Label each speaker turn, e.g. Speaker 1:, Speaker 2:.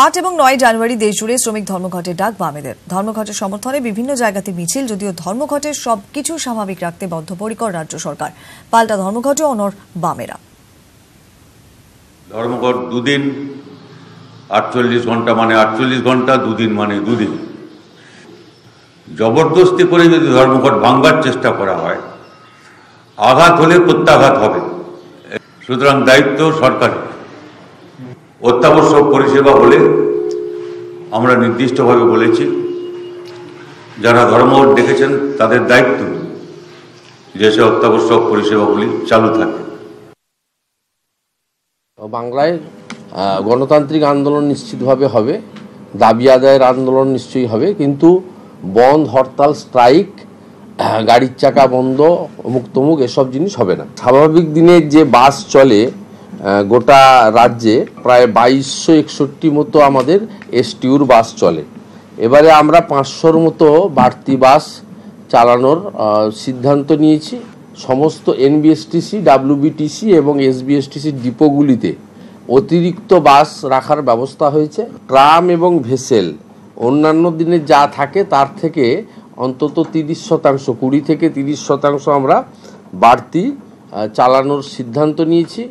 Speaker 1: আট এবং নয় জানুয়ারি দেশজুড়ে শ্রমিক ধর্মঘটের ডাক বামেদের। ধর্মঘটের সমর্থনে বিভিন্ন জায়গাতে মিছিল, যদিও ধর্মঘটের সবকিছু স্বাভাবিক রাখতে বদ্ধপরিকর রাজ্য সরকার। পাল্টা ধর্মঘটে অনর বামেরা।
Speaker 2: ধর্মঘট দুদিন, আটচল্লিশ ঘণ্টা মানে আটচল্লিশ ঘণ্টা, দুদিন মানে দুদিন। জবরদস্তি করে যদি ধর্মঘট ভাঙ্গার চেষ্টা করা হয়, আঘাত হলে প্রত্যাঘাত হবে। সুতরাং দায়িত্ব সরকারের। অত্যাবশ্যক পরিষেবা বলে আমরা নির্দিষ্টভাবে বলেছি। যারা ধর্ম ডেকেছেন তাদের দায়িত্ব যে সে অত্যাবশ্যক পরিষেবাগুলি চালু থাকে।
Speaker 3: বাংলায় গণতান্ত্রিক আন্দোলন নিশ্চিতভাবে হবে, দাবি আদায়ের আন্দোলন নিশ্চয়ই হবে, কিন্তু বন্ধ, হরতাল, স্ট্রাইক গাড়ির চাকা বন্ধ, অমুক তমুক, এসব জিনিস হবে না। স্বাভাবিক দিনে যে বাস চলে গোটা রাজ্যে প্রায় বাইশশো একষট্টি মতো আমাদের এসটিউর বাস চলে। এবারে আমরা পাঁচশোর মতো বাড়তি বাস চালানোর সিদ্ধান্ত নিয়েছি। সমস্ত N B S T C, W B T C এবং S B S T C ডিপোগুলিতে অতিরিক্ত বাস রাখার ব্যবস্থা হয়েছে। ট্রাম এবং ভেসেল, অন্যান্য দিনে যা থাকে তার থেকে অন্তত তিরিশ শতাংশ, কুড়ি থেকে তিরিশ শতাংশ আমরা বাড়তি চালানোর সিদ্ধান্ত নিয়েছি।